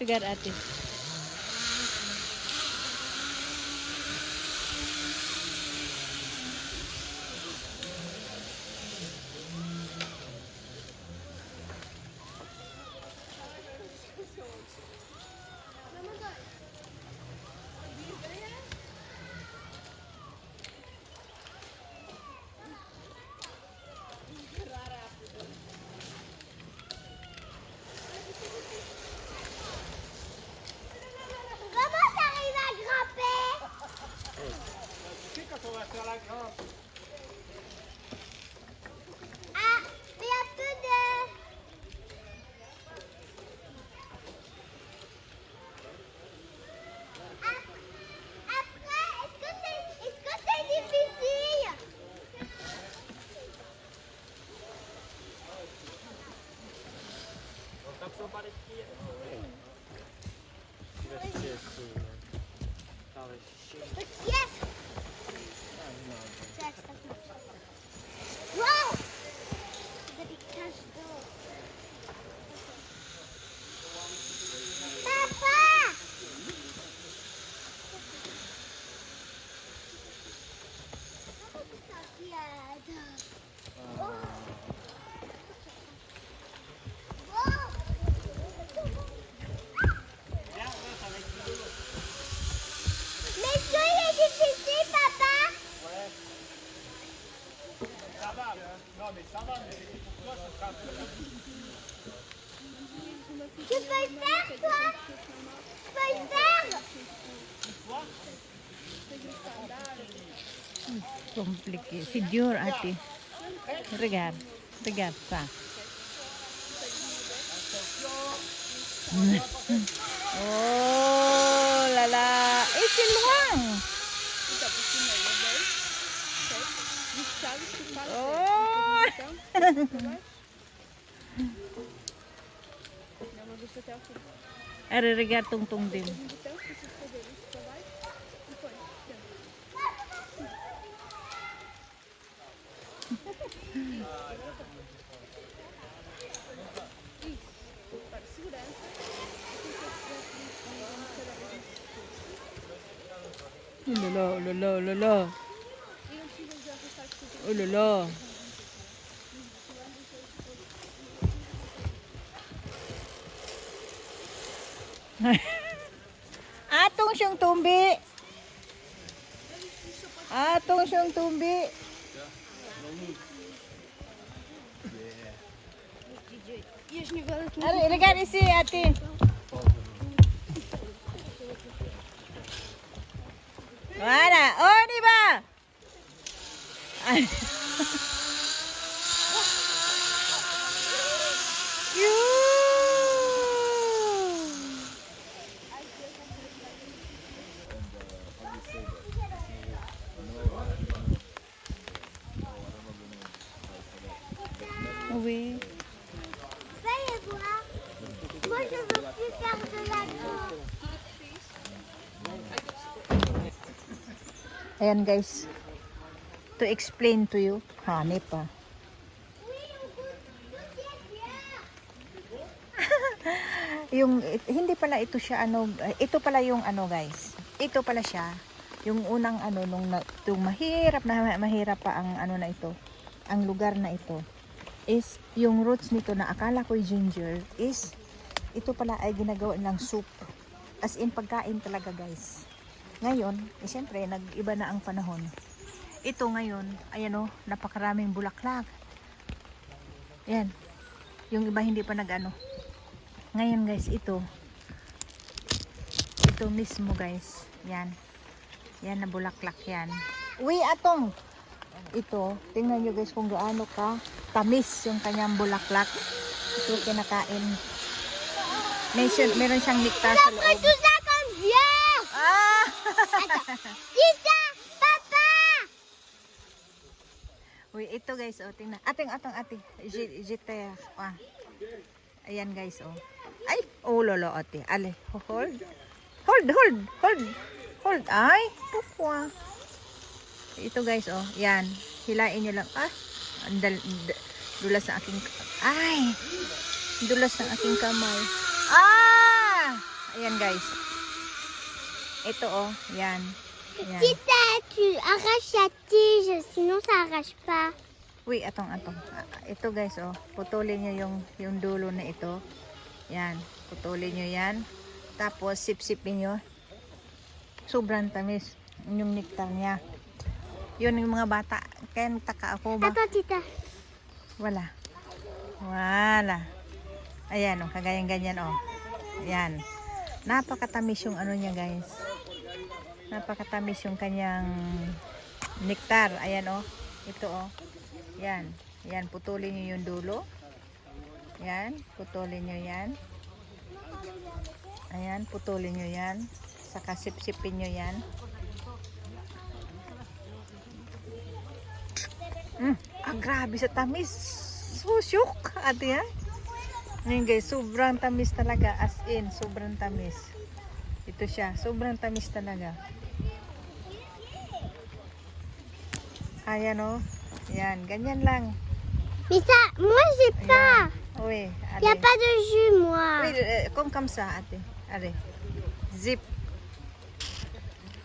Regar, Ate. Complicated. Figure, Ate. Regar. Regar, pa. oh, lala. Eh, c'est loin. Oh. Are regar tungtung din. Ulala, ulala, ulala. Ulala. Atong siyang tumbi. Atong siyang tumbi. Ari, ilagay isi ate. Wala. Oh, di ba? Ay. Yun. Oui. Veuillez voir. Moi, je veux plus faire de la cour. Ayan guys. To explain to you. Hanip bien. Yung hindi pala ito siya ano, ito pala yung ano guys. Ito pala siya. Yung unang ano nung yung mahirap na mahirap pa ang ano na ito. Ang lugar na ito is yung roots nito na akala ko ginger is ito pala ay ginagawa ng soup. As in pagkain talaga guys. Ngayon, eh, syempre nag-iba na ang panahon. Ito ngayon, ayan o, napakaraming bulaklak. Yan. Yung iba hindi pa nag-ano. Ngayon guys, ito. Ito mismo guys. Yan. Yan na bulaklak yan. Uy, atong. Ito, tingnan nyo guys kung gaano ka tamis yung kanyang bulaklak. Ito kinakain. May, meron siyang nektar sa loob. tout ça comme vieux. Ça, papa. Uy, ito guys, oh, tingnan. Ating, atong, ate. J- Jiter. Ah. Ayan guys, oh. Ay, oh, lolo, ate. Ale, hold. Hold, hold, hold. Hold. Ay, pukwa. Ito guys, oh. Yan. Hilain nyo lang. Ah, dal- dulas ng aking... Ay! Dulas ng aking kamay. Ah! Ayan guys. Ito, oh. Yan. Yan. Tita, tu arraches la tige, sinon ça arrache pas. Uy, atong atong. Ito guys, oh. Putulin nyo yung, yung dulo na ito. Yan. Putulin nyo yan. Tapos, sip-sipin nyo. Sobrang tamis. Yung nectar niya. Yun yung mga bata. Kaya taka ako ba? Attends, Tita. Wala. Wala. Ayan, oh. Kagayang ganyan, oh. Yan. Napakatamis yung ano niya, guys. Napakatamis yung kanyang nectar. Ayan, oh. Ito, oh. Yan. Yan, putulin nyo yung dulo. Yan, putulin nyo yan. Ayan, putulin nyo yan. Saka sipsipin nyo yan. Mm. Ah, grabe sa tamis. Susyok, ate ha. Ngayon guys, sobrang tamis talaga. As in, sobrang tamis. Ito siya, sobrang tamis talaga. Ayan o. Yan, ganyan lang. Mais ça, moi j'ai pas. Uy, Il n'y a pas de jus, moi. Uy, eh, kung kamsa, ate. Are. Zip.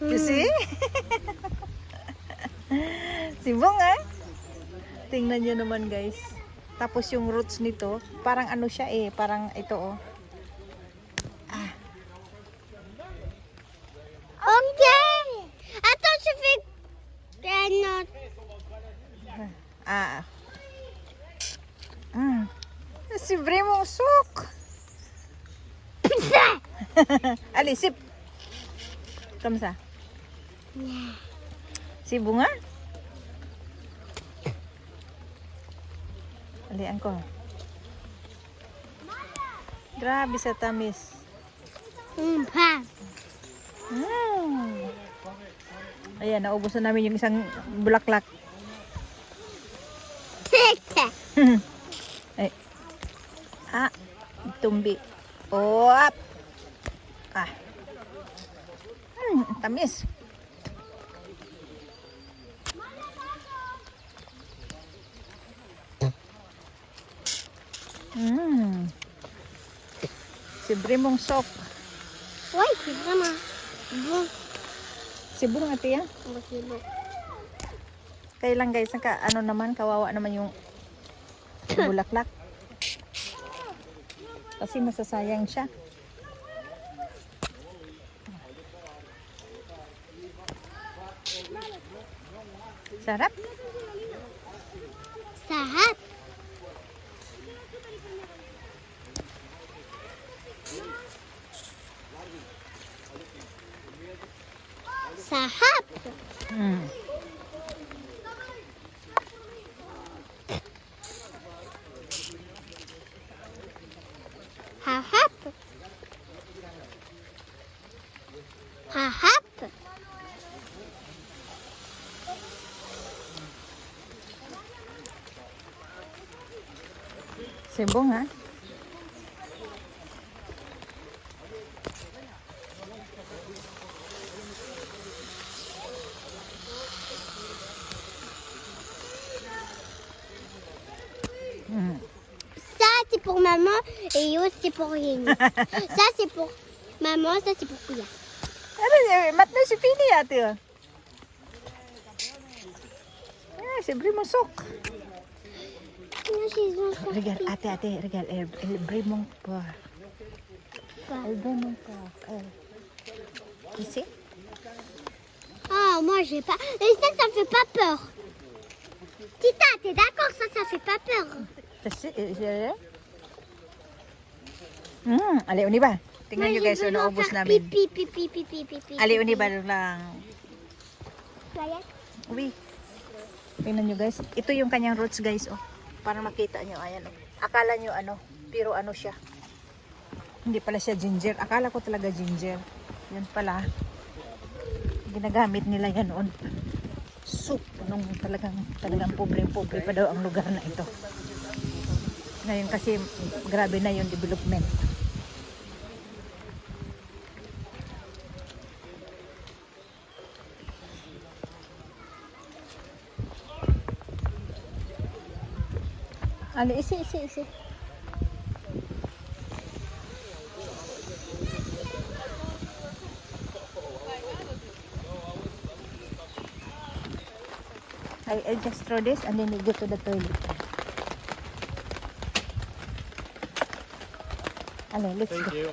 You Hmm. see? si Bong ah. Tingnan nyo naman guys. Tapos yung roots nito, parang ano siya eh, parang ito oh. Ah. Mm. Si Bremo sok. Ali, sip. Kamsa. Si Bunga? Alian ko. Grabe sa tamis. Va. Mm. Ayan, naubos na namin yung isang bulaklak. Ay. Ah, tumbi. Op. Ah. Hmm, tamis. Hmm. Si Brimong Sok. Ouais, c'est vraiment bon. Si Bung ate yan. Kaya lang guys, naka, ano naman, kawawa naman yung bulaklak. Kasi masasayang siya. Sarap. Sarap. Sarap. Mm. Sibong ha. Mm. Ça, c'est pour maman et l'autre, c'est pour Yéni. ça, c'est pour maman, ça, c'est pour Kuya. Ano niya, mat na si Pini ate oh. Ah, si Brimong Sok. Moi, j'ai ont sorti. Regal, ate, ate, regal, el, el Brimong po. Quoi El Brimong po. El. You see? Ah, moi, j'ai pas. Et ça, ça fait pas peur. Tita, t'es d'accord Ça, ça fait pas peur. Kasi, eh, siya- Hmm, ali uni ba? Tingnan nyo guys, so besoin naubos namin. Ali uni pipi. ba lang? Uwi. Tingnan nyo guys. Ito yung kanyang roots guys, oh. Para makita nyo, ayan oh. Akala nyo ano, pero ano siya. Hindi pala siya ginger. Akala ko talaga ginger. Yun pala. Ginagamit nila yan noon. soup nung talagang talagang pobre-pobre pa daw ang lugar na ito. Ngayon kasi grabe na yung development. Ali, isi, isi, isi. I, I just throw this and then we go to the toilet. Ali, let's go. you.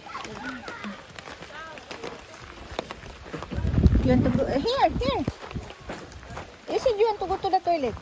You want to go? uh, Here, here. You said you want to go to the toilet.